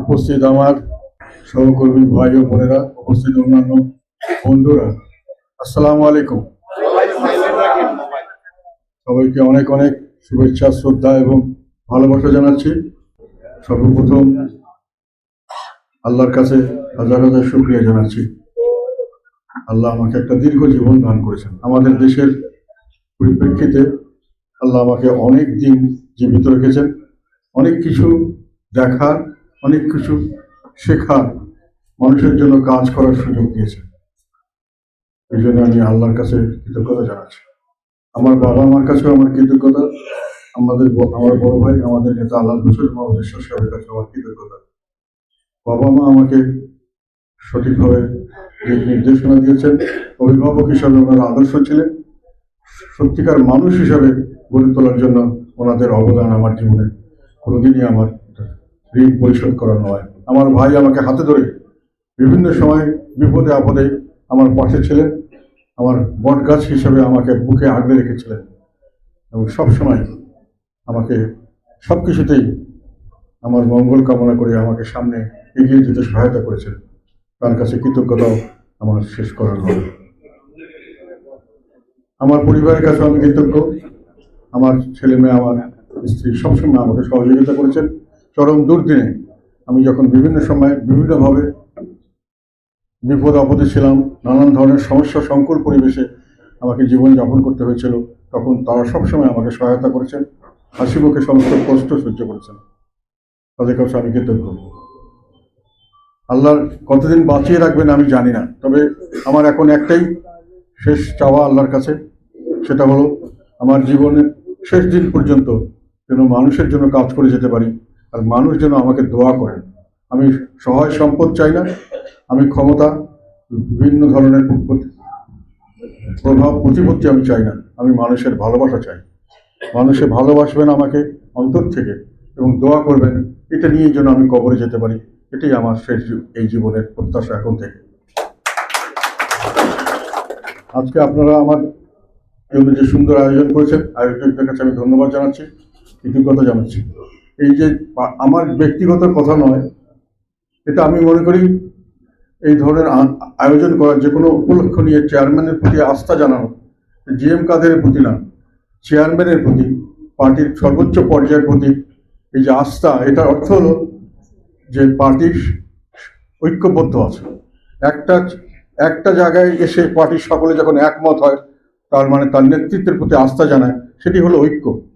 উপস্থিত আমার সহকর্মী ভাই ও বোনেরা, উপস্থিত অন্যান্য বন্ধুরা, আসসালামু আলাইকুম। সবাইকে অনেক অনেক শুভেচ্ছা, শ্রদ্ধা এবং ভালোবাসা জানাচ্ছি। সর্বপ্রথম আল্লাহর কাছে হাজার হাজার শুক্রিয়া জানাচ্ছি। আল্লাহ আমাকে একটা দীর্ঘ জীবন দান করেছেন। আমাদের দেশের পরিপ্রেক্ষিতে আল্লাহ আমাকে অনেক দিন জীবিত রেখেছেন অনেক কিছু দেখার, অনেক কিছু শেখার, মানুষের জন্য কাজ করার সুযোগ দিয়েছেন। এই জন্য আমি আল্লাহর কাছে কৃতজ্ঞতা জানাচ্ছি। আমার বাবা মার কাছেও আমার কৃতজ্ঞতা। আমাদের আমার বড় ভাই, আমাদের নেতা আল্লাহ হোসেন ঈশ্বর সাহেবের কাছে আমার কৃতজ্ঞতা। বাবা মা আমাকে সঠিকভাবে দিক নির্দেশনা দিয়েছেন। অভিভাবক হিসাবে ওনারা আদর্শ ছিলেন। সত্যিকার মানুষ হিসাবে গড়ে তোলার জন্য ওনাদের অবদান আমার জীবনে কোনোদিনই আমার ঋণ পরিশোধ করা নয়। আমার ভাই আমাকে হাতে ধরে বিভিন্ন সময় বিপদে আপদে আমার পাশে ছিলেন, আমার বট গাছ হিসেবে আমাকে বুকে আগলে রেখেছিলেন এবং সব সময় আমাকে সব কিছুতেই আমার মঙ্গল কামনা করে আমাকে সামনে এগিয়ে যেতে সহায়তা করেছেন। তার কাছে কৃতজ্ঞতাও আমার শেষ করার নয় আমার পরিবারের কাছে আমি কৃতজ্ঞ। আমার ছেলে মেয়ে, আমার স্ত্রী সবসময় আমাকে সহযোগিতা করেছেন। চরম দুর্দিনে আমি যখন বিভিন্ন সময় বিভিন্নভাবে বিপদ আপদে ছিলাম, নানান ধরনের সমস্যা, সংকুল পরিবেশে আমাকে জীবন যাপন করতে হয়েছিল, তখন তারা সবসময় আমাকে সহায়তা করেছেন, হাসি মুখে সমস্ত কষ্ট সহ্য করেছেন। তাদের কাছে আমি কৃতজ্ঞ আল্লাহর কতদিন বাঁচিয়ে রাখবেন আমি জানি না, তবে আমার এখন একটাই শেষ চাওয়া আল্লাহর কাছে, সেটা হলো আমার জীবনের শেষ দিন পর্যন্ত যেন মানুষের জন্য কাজ করে যেতে পারি আর মানুষ যেন আমাকে দোয়া করেন। আমি সহায় সম্পদ চাই না, আমি ক্ষমতা, বিভিন্ন ধরনের প্রভাব, প্রতিপত্তি আমি চাই না, আমি মানুষের ভালোবাসা চাই। মানুষে ভালোবাসবেন আমাকে অন্তর থেকে এবং দোয়া করবেন, এটা নিয়ে যেন আমি কবরে যেতে পারি, এটাই আমার শেষ এই জীবনের প্রত্যাশা এখন থেকে। আজকে আপনারা আমার যে সুন্দর আয়োজন করেছেন। আয়োজকদের কাছে আমি ধন্যবাদ জানাচ্ছি, কৃতজ্ঞতা জানাচ্ছি। এই যে আমার ব্যক্তিগত কথা নয়, এটা আমি মনে করি এই ধরনের আয়োজন করার যে কোনো উপলক্ষ নিয়ে চেয়ারম্যানের প্রতি আস্থা জানানো জি এম কাদের প্রতি না, চেয়ারম্যানের প্রতি, পার্টির সর্বোচ্চ পর্যায়ের প্রতি এই যে আস্থা, এটার অর্থ হলো যে পার্টির ঐক্যবদ্ধ আছে। একটা একটা জায়গায় এসে পার্টির সকলে যখন একমত হয় তার মানে তার নেতৃত্বের প্রতি আস্থা জানায়, সেটি হলো ঐক্য।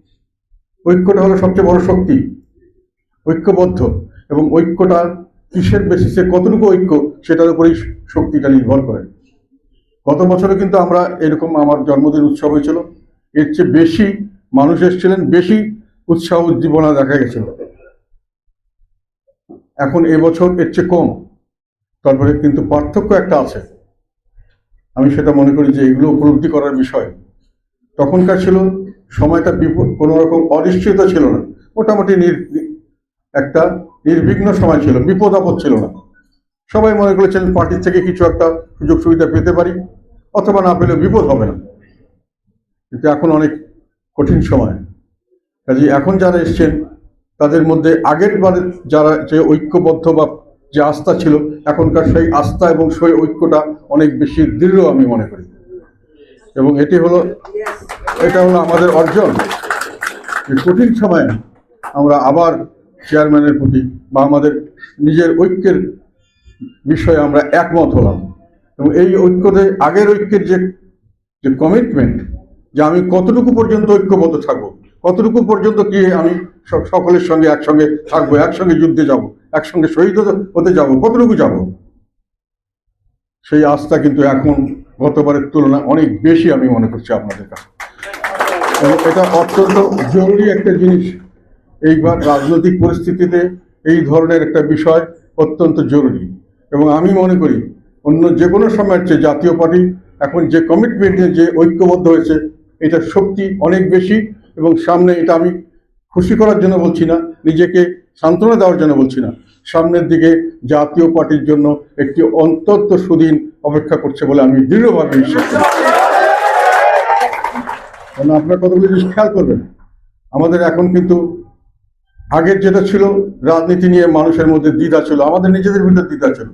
ঐক্যটা হলো সবচেয়ে বড় শক্তি, ঐক্যবদ্ধ। এবং ঐক্যটা কিসের বেসিসে কতটুকু ঐক্য, সেটার উপরেই শক্তিটা নির্ভর করে। গত বছরে কিন্তু আমরা এরকম আমার জন্মদিন উৎসব হয়েছিল। এর চেয়ে বেশি মানুষ এসেছিলেন, বেশি উৎসাহ উদ্দীপনা দেখা গেছিল। এখন এবছর এর চেয়ে কম। তারপরে কিন্তু পার্থক্য একটা আছে। আমি সেটা মনে করি যে এগুলো উপলব্ধি করার বিষয়। তখনকার ছিল, সময়টা কোনো রকম অনিশ্চয়তা ছিল না। মোটামুটি একটা নির্বিঘ্ন সময় ছিল, বিপদ আপদ ছিল না। সবাই মনে করেছিলেন পার্টির থেকে কিছু একটা সুযোগ সুবিধা পেতে পারি, অথবা না পেলেও বিপদ হবে না। কিন্তু এখন অনেক কঠিন সময়। কাজে এখন যারা এসছেন, তাদের মধ্যে আগের বারে যারা যে ঐক্যবদ্ধ বা যে আস্থা ছিল, এখনকার সেই আস্থা এবং সেই ঐক্যটা অনেক বেশি দৃঢ় আমি মনে করি। এবং এটি হলো, এটা হলো আমাদের অর্জন। যে কঠিন সময়ে আমরা আবার চেয়ারম্যানের প্রতি বা আমাদের নিজের ঐক্যের বিষয়ে আমরা একমত হলাম। এবং এই ঐক্যতে আগের ঐক্যের যে যে কমিটমেন্ট যে আমি কতটুকু পর্যন্ত ঐক্যবদ্ধ থাকব কতটুকু পর্যন্ত কি আমি সকলের সঙ্গে একসঙ্গে থাকব, একসঙ্গে যুদ্ধে যাব, একসঙ্গে শহীদ হতে- যাব, কতটুকু যাব? সেই আস্থা কিন্তু এখন গতবারের তুলনায় অনেক বেশি আমি মনে করছি আপনাদের কাছে। এবং এটা অত্যন্ত জরুরি একটা জিনিস। এইবার রাজনৈতিক পরিস্থিতিতে এই ধরনের একটা বিষয় অত্যন্ত জরুরি। এবং আমি মনে করি, অন্য যে কোনো সময়ের চেয়ে জাতীয় পার্টি এখন যে কমিটমেন্টে যে ঐক্যবদ্ধ হয়েছে এটা শক্তি অনেক বেশি। এবং সামনে এটা আমি খুশি করার জন্য বলছি না, নিজেকে সান্ত্বনা দেওয়ার জন্য বলছি না। সামনের দিকে জাতীয় পার্টির জন্য একটি অন্তত সুদিন অপেক্ষা করছে বলে আমি দৃঢ়ভাবে বিশ্বাস করি। কারণ আপনার কতগুলো জিনিস খেয়াল করবেন? আমাদের এখন কিন্তু আগের যেটা ছিল, রাজনীতি নিয়ে মানুষের মধ্যে দ্বিধা ছিল, আমাদের নিজেদের ভিতরে দ্বিধা ছিল।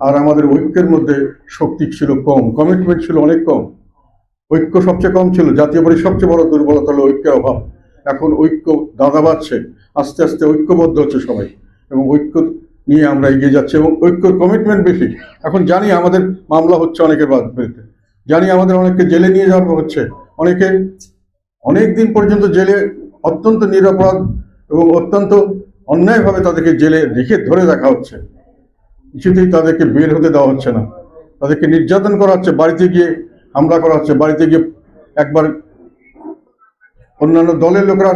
আর আমাদের ঐক্যের মধ্যে শক্তি ছিল কম কমিটমেন্ট ছিল অনেক কম। ঐক্য সবচেয়ে কম ছিল, জাতীয় পার্টির সবচেয়ে বড় দুর্বলতা হলো ঐক্যের অভাব। এখন ঐক্য দাদা বাড়ছে, আস্তে আস্তে ঐক্যবদ্ধ হচ্ছে সবাই এবং ঐক্য নিয়ে আমরা এগিয়ে যাচ্ছি এবং ঐক্যর কমিটমেন্ট বেশি। এখন জানি আমাদের মামলা হচ্ছে অনেকের বিরুদ্ধে জানি আমাদের অনেককে জেলে নিয়ে যাওয়া হচ্ছে। অনেকে অনেক দিন পর্যন্ত জেলে অত্যন্ত নিরাপরাধ এবং অত্যন্ত অন্যায়ভাবে তাদেরকে জেলে রেখে ধরে রাখা হচ্ছে। কিছুতেই তাদেরকে বের হতে দেওয়া হচ্ছে না। তাদেরকে নির্যাতন করা হচ্ছে। বাড়িতে গিয়ে হামলা করা হচ্ছে, বাড়িতে গিয়ে একবার অন্যান্য দলের লোকরা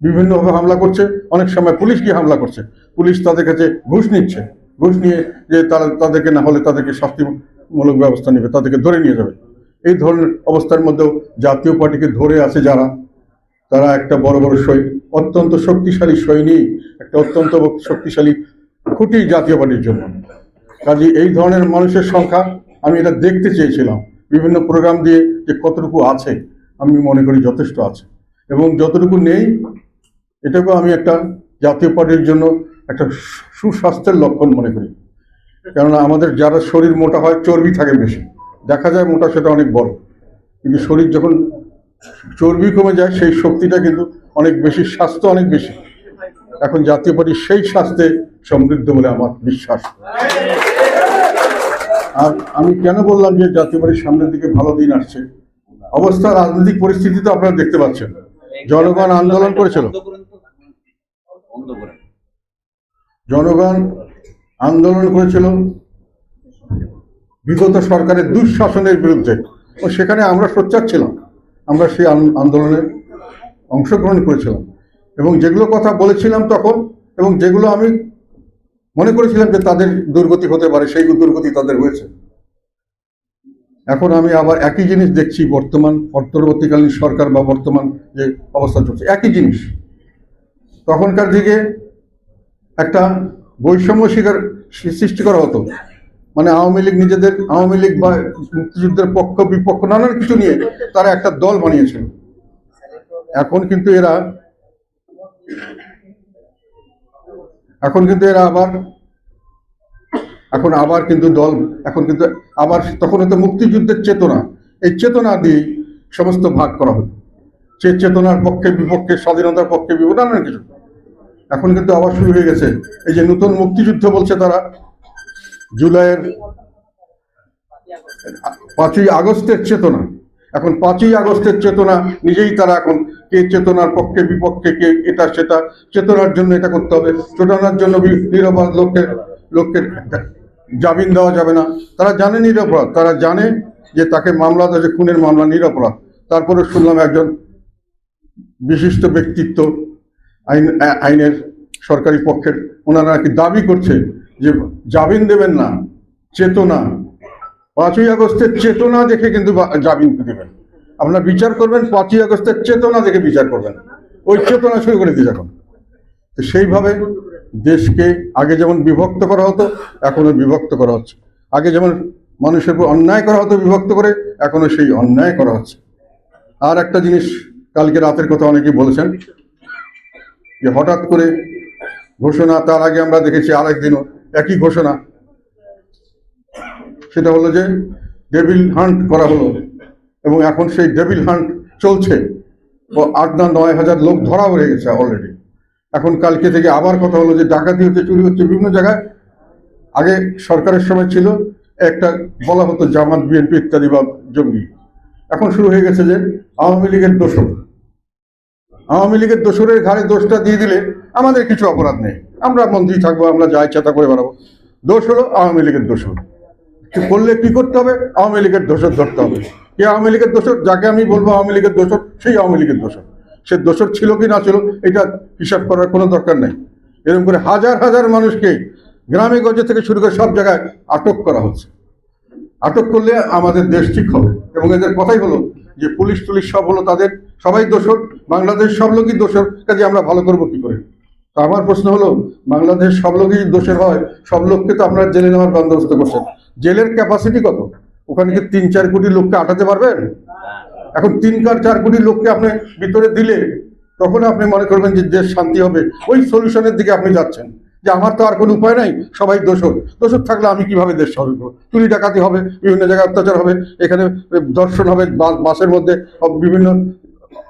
বিভিন্নভাবে হামলা করছে, অনেক সময় পুলিশ গিয়ে হামলা করছে। পুলিশ তাদের কাছে ঘুষ নিচ্ছে, ঘুষ নিয়ে যে তারা, তাদেরকে না হলে তাদেরকে শাস্তিমূলক ব্যবস্থা নেবে, তাদেরকে ধরে নিয়ে যাবে। এই ধরনের অবস্থার মধ্যেও জাতীয় পার্টিকে ধরে আছে যারা, তারা একটা বড় বড় সৈনিক অত্যন্ত শক্তিশালী সৈনিক, একটা অত্যন্ত শক্তিশালী খুঁটি জাতীয় পার্টির জন্য। কাজে এই ধরনের মানুষের সংখ্যা, আমি এটা দেখতে চেয়েছিলাম। বিভিন্ন প্রোগ্রাম দিয়ে যে কতটুকু আছে, আমি মনে করি যথেষ্ট আছে। এবং যতটুকু নেই, এটাকেও আমি একটা জাতীয় পার্টির জন্য একটা সুস্বাস্থ্যের লক্ষণ মনে করি। কেননা আমাদের যারা শরীর মোটা হয়, চর্বি থাকে বেশি। দেখা যায় মোটা সেটা অনেক বড়। কিন্তু শরীর যখন চর্বি কমে যায়, সেই শক্তিটা কিন্তু অনেক বেশি, স্বাস্থ্য অনেক বেশি। এখন জাতীয় পার্টি সেই স্বাস্থ্যে সমৃদ্ধ বলে আমার বিশ্বাস। আর আমি কেন বললাম যে জাতীয় পার্টির সামনের দিকে ভালো দিন আসছে? অবস্থা, রাজনৈতিক পরিস্থিতি তো আপনারা দেখতে পাচ্ছেন। জনগণ আন্দোলন করেছিল। জনগণ আন্দোলন করেছিল। বিগত সরকারের দুঃশাসনের বিরুদ্ধে। ও সেখানে আমরা সোচ্চার ছিলাম। আমরা সেই আন্দোলনে অংশগ্রহণ করেছিলাম। এবং যেগুলো কথা বলেছিলাম তখন এবং যেগুলো আমি মনে করেছিলাম যে তাদের দুর্গতি হতে পারে, সেই দুর্গতি তাদের হয়েছে। এখন আমি আবার একই জিনিস দেখছি, বর্তমান অন্তর্বর্তীকালীন সরকার বা বর্তমান যে অবস্থা চলছে, একই জিনিস। তখনকার দিকে একটা বৈষম্য শিকার সৃষ্টি করা হতো। মানে আওয়ামী লীগ নিজেদের, আওয়ামী লীগ বা মুক্তিযুদ্ধের পক্ষ, বিপক্ষ, নানান কিছু নিয়ে তারা একটা দল বানিয়েছিল। এখন কিন্তু এরা এখন কিন্তু এরা আবার, এখন আবার কিন্তু দল, এখন কিন্তু আবার তখন হতো মুক্তিযুদ্ধের চেতনা। এই চেতনা দিয়ে সমস্ত ভাগ করা হতো। সে চেতনার পক্ষে, বিপক্ষে, স্বাধীনতার পক্ষে বিপক্ষে নানান কিছু। এখন কিন্তু আবার শুরু হয়ে গেছে। এই যে নতুন মুক্তিযুদ্ধ বলছে তারা, জুলাইয়ের পাঁচই আগস্টের চেতনা। এখন পাঁচই আগস্টের চেতনা নিজেই তারা এখন কে চেতনার পক্ষে, বিপক্ষে, কে এটা, সেটা, চেতনার জন্য এটা করতে হবে। চেতনার জন্য নিরপরাধ লোককে লোককে জামিন দেওয়া যাবে না। তারা জানে নিরপরাধ। তারা জানে যে তাকে মামলা দেওয়া খুনের মামলা নিরপরাধ। তারপরে শুনলাম একজন বিশিষ্ট ব্যক্তিত্ব আইন আইনের সরকারি পক্ষের, ওনারা নাকি দাবি করছে যে জামিন দেবেন না, চেতনা। পাঁচই আগস্টের চেতনা দেখে কিন্তু জামিন দেবেন। আপনারা বিচার করবেন পাঁচই আগস্টের চেতনা দেখে বিচার করবেন। ওই চেতনা শুরু করে দিয়েছে এখন। সেইভাবে দেশকে আগে যেমন বিভক্ত করা হতো, এখনও বিভক্ত করা হচ্ছে। আগে যেমন মানুষের উপর অন্যায় করা হতো বিভক্ত করে, এখনও সেই অন্যায় করা হচ্ছে। আর একটা জিনিস কালকে রাতের কথা অনেকেই বলেছেন, যে হঠাৎ করে ঘোষণা, তার আগে আমরা দেখেছি আর একদিনও একই ঘোষণা। সেটা হলো যে ডেভিল হান্ট করা হলো। এবং এখন সেই ডেভিল হান্ট চলছে। ও আট না নয় হাজার লোক ধরা হয়ে গেছে অলরেডি এখন কালকে থেকে আবার কথা হলো যে ডাকাতি হচ্ছে চুরি হচ্ছে বিভিন্ন জায়গায়। আগে সরকারের সময় ছিল একটা বলা হতো জামাত, বিএনপি ইত্যাদি বা জঙ্গি। এখন শুরু হয়ে গেছে যে আওয়ামী লীগের দোষর। আওয়ামী লীগের দোসরের ঘাড়ে দোষটা দিয়ে দিলে আমাদের কিছু অপরাধ নেই। আমরা মন্ত্রী থাকব, আমরা যা ইচ্ছা তা করে বেড়াবো। দোষ হলো আওয়ামী লীগের দোষর। করলে কি করতে হবে? আওয়ামী লীগের দোষর ধরতে হবে। কে আওয়ামী লীগের দোষর, যাকে আমি বলব আওয়ামী লীগের দোষর, সেই আওয়ামী লীগের দোষর। সে দোষর ছিল কি না ছিল, এটা হিসাব করার কোনো দরকার নেই। এরকম করে হাজার হাজার মানুষকে গ্রামে গঞ্জে থেকে শুরু করে সব জায়গায় আটক করা হচ্ছে। আটক করলে আমাদের দেশ ঠিক হবে। এবং এদের কথাই হলো যে পুলিশ টুলিশ সব হলো তাদের সবাই দোষর, বাংলাদেশ সব লোকই দোষর, কাজে আমরা ভালো করব কি করে? তো আমার প্রশ্ন হলো, বাংলাদেশ সব লোকই দোষের হয়, সব লোককে তো আপনারা জেলে নেওয়ার বন্দোবস্ত করছেন। জেলের ক্যাপাসিটি কত? ওখানে কি তিন, চার কোটি লোককে আটাতে পারবেন? এখন তিন কার, চার কোটি লোককে আপনি ভিতরে দিলে তখন আপনি মনে করবেন যে দেশ শান্তি হবে। ওই সলিউশনের দিকে আপনি যাচ্ছেন। যে আমার তো আর কোনো উপায় নাই, সবাই দোষর। দোষর থাকলে আমি কীভাবে দেশ সরব চুরি ডাকাতি হবে, বিভিন্ন জায়গায় অত্যাচার হবে, এখানে দর্শন হবে বাস- বাসের মধ্যে বিভিন্ন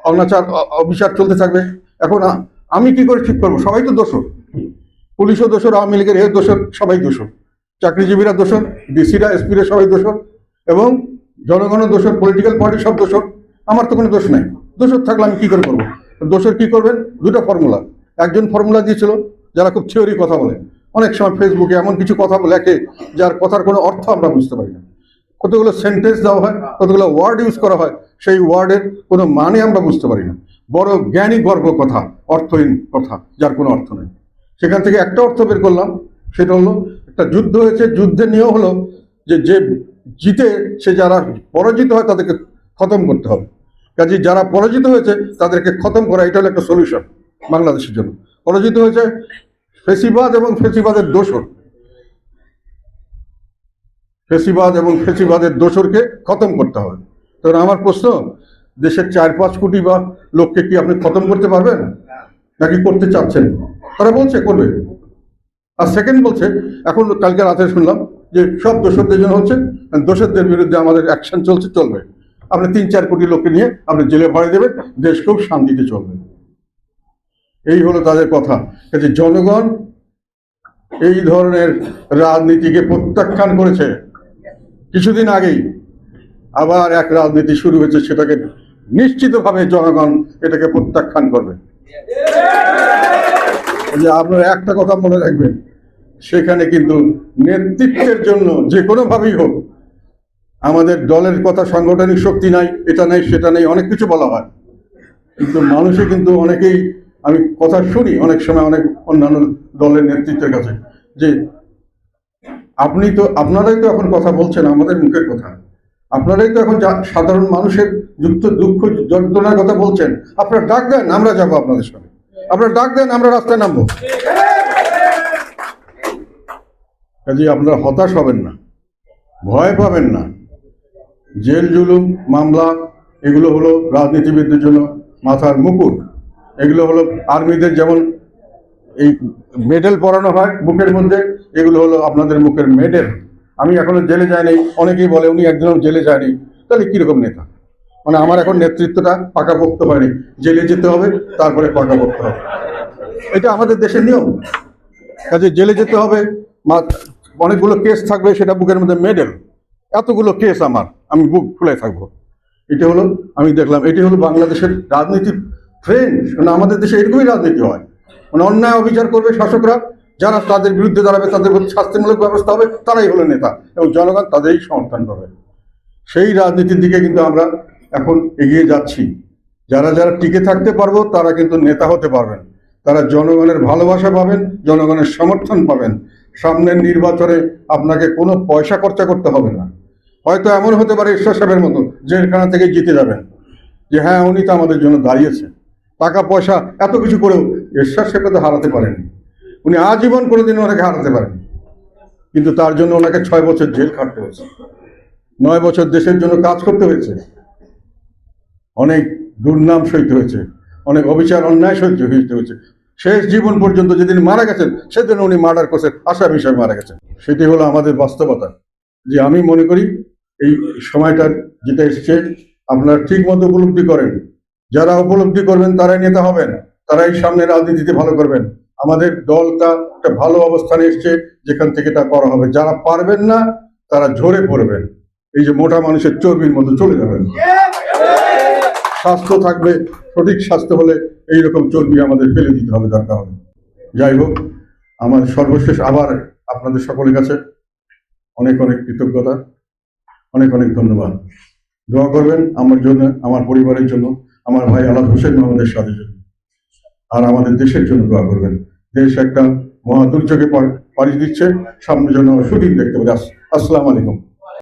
অনাচার অবিচার চলতে থাকবে। এখন আমি কি করে ঠিক করব? সবাই তো দোষর। পুলিশও দোষর, আওয়ামী লীগের এ দোষর, সবাই দোষর। চাকরিজীবীরা দোষর, ডিসিরা, এসপিরা সবাই দোষর। এবং জনগণও দোষর পলিটিক্যাল পার্টি সব দোষর আমার তো কোনো দোষ নাই। দোষর থাকলে আমি কী করে করব? দোষর কী করবেন? দুটো ফর্মুলা একজন ফর্মুলা দিয়েছিল, যারা খুব থিওরি কথা বলে। অনেক সময় ফেসবুকে এমন কিছু কথা লেখে, যার কথার কোনো অর্থ আমরা বুঝতে পারি না। কতগুলো সেন্টেন্স দেওয়া হয়, কতগুলো ওয়ার্ড ইউজ করা হয়, সেই ওয়ার্ডের কোনো মানে আমরা বুঝতে পারি না। বড় জ্ঞানী গর্ব কথা, অর্থহীন কথা, যার কোনো অর্থ নেই। সেখান থেকে একটা অর্থ বের করলাম, সেটা হলো, একটা যুদ্ধ হয়েছে যুদ্ধের নিয়ম হলো যে যে জিতে সে যারা পরাজিত হয় তাদেরকে খতম করতে হবে। কাজে যারা পরাজিত হয়েছে তাদেরকে খতম করা, এটা হলো একটা সলিউশন বাংলাদেশের জন্য। পরাজিত হয়েছে ফেসিবাদ এবং ফেসিবাদের দোষর ফেসিবাদ এবং ফেসিবাদের দোষরকে খতম করতে হবে। তখন আমার প্রশ্ন, দেশের চার পাঁচ কোটি বা লোককে কি আপনি খতম করতে পারবেন? নাকি করতে চাচ্ছেন? তারা বলছে, করবে। আর সেকেন্ড বলছে, এখন কালকে রাতে শুনলাম যে সব দোষরদের জন্য হচ্ছে দোষরদের বিরুদ্ধে আমাদের অ্যাকশন চলছে, চলবে। আপনি তিন চার কোটি লোককে নিয়ে আপনি জেলে ভরে দেবেন, দেশ খুব শান্তিতে চলবে। এই হলো তাদের কথা। কাজে জনগণ এই ধরনের রাজনীতিকে প্রত্যাখ্যান করেছে। কিছুদিন আগেই আবার এক রাজনীতি শুরু হয়েছে, সেটাকে নিশ্চিতভাবে জনগণ এটাকে প্রত্যাখ্যান করবে। যে আপনারা একটা কথা মনে রাখবেন সেখানে কিন্তু নেতৃত্বের জন্য যে কোনোভাবেই হোক, আমাদের দলের কথা সাংগঠনিক শক্তি নাই, এটা নেই, সেটা নেই, অনেক কিছু বলা হয়। কিন্তু মানুষে কিন্তু অনেকেই, আমি কথা শুনি অনেক সময় অনেক অন্যান্য দলের নেতৃত্বের কাছে, যে আপনি তো, আপনারাই তো এখন কথা বলছেন, আমাদের মুখের কথা। আপনারাই তো এখন সাধারণ মানুষের যুক্ত দুঃখ, যন্ত্রণার কথা বলছেন। আপনারা ডাক দেন, আমরা যাব আপনাদের সঙ্গে আপনারা ডাক দেন, আমরা রাস্তায় নামবো। কাজে আপনারা হতাশ হবেন না, ভয় পাবেন না। জেল, জুলুম, মামলা, এগুলো হলো রাজনীতিবিদদের জন্য মাথার মুকুট। এগুলো হলো আর্মিদের যেমন এই মেডেল পরানো হয় বুকের মধ্যে, এগুলো হলো আপনাদের মুখের মেডেল। আমি এখনও জেলে যাইনি, অনেকেই বলে উনি একজনও জেলে যায়নি। তাহলে কীরকম নেতা? মানে আমার এখন নেতৃত্বটা পাকা পাকাপোক্ত হয়নি। জেলে যেতে হবে, তারপরে পাকা পাকাপোক্ত হবে। এটা আমাদের দেশের নিয়ম। কাজে জেলে যেতে হবে অনেকগুলো কেস থাকবে, সেটা বুকের মধ্যে মেডেল এতগুলো কেস আমার, আমি বুক খুলে থাকব। এটা হলো, আমি দেখলাম, এটি হলো বাংলাদেশের রাজনীতির ট্রেন্ড মানে আমাদের দেশে এরকমই রাজনীতি হয়। মানে অন্যায় অবিচার করবে শাসকরা, যারা তাদের বিরুদ্ধে দাঁড়াবে, তাদের প্রতি শাস্তিমূলক ব্যবস্থা হবে, তারাই হলো নেতা। এবং জনগণ তাদেরই সমর্থন করবে। সেই রাজনীতির দিকে কিন্তু আমরা এখন এগিয়ে যাচ্ছি। যারা যারা টিকে থাকতে পারব, তারা কিন্তু নেতা হতে পারবেন। তারা জনগণের ভালোবাসা পাবেন, জনগণের সমর্থন পাবেন। সামনের নির্বাচনে আপনাকে কোনো পয়সা খরচা করতে হবে না। হয়তো এমন হতে পারে ঈশ্বর সাহেবের মতো জেলখানা থেকে জিতে যাবেন। যে হ্যাঁ উনি তো আমাদের জন্য দাঁড়িয়েছে টাকা, পয়সা, এত কিছু করেও ঈশ্বর সাহেবকে তো হারাতে পারেননি। উনি আজীবন কোনোদিন ওনাকে হারাতে পারেননি। কিন্তু তার জন্য ওনাকে ছয় বছর জেল খাটতে হয়েছে। নয় বছর দেশের জন্য কাজ করতে হয়েছে। অনেক দুর্নাম সইতে হয়েছে। অনেক অবিচার, অন্যায় সহ্য হইতে হয়েছে। শেষ জীবন পর্যন্ত যেদিন মারা গেছেন, সেদিন উনি মার্ডার করছেন, আসামি হিসাবে মারা গেছেন। সেটি হলো আমাদের বাস্তবতা। যে আমি মনে করি, এই সময়টা যেটা এসছে, আপনারা ঠিক মতো উপলব্ধি করেন। যারা উপলব্ধি করবেন, তারাই নেতা হবেন। তারাই সামনে রাজনীতিতে ভালো করবেন। আমাদের দলটা একটা ভালো অবস্থানে এসছে, যেখান থেকে এটা করা হবে। যারা পারবেন না, তারা ঝরে পড়বেন। এই যে মোটা মানুষের চর্বির মতো চলে যাবেন। স্বাস্থ্য থাকবে, সঠিক স্বাস্থ্য হলে এইরকম চর্বি আমাদের ফেলে দিতে হবে, দরকার হবে। যাই হোক, আমার সর্বশেষ আবার আপনাদের সকলের কাছে অনেক অনেক কৃতজ্ঞতা, অনেক অনেক ধন্যবাদ। দোয়া করবেন আমার জন্য, আমার পরিবারের জন্য, আমার ভাই আলাদ হোসেন মোহাম্মদের সাথে জন্য। আর আমাদের দেশের জন্য দোয়া করবেন। দেশ একটা মহা দুর্যোগে পাড়ি দিচ্ছে, সামনে জন্য সুদিন দেখতে আস- আসসালামু আলাইকুম।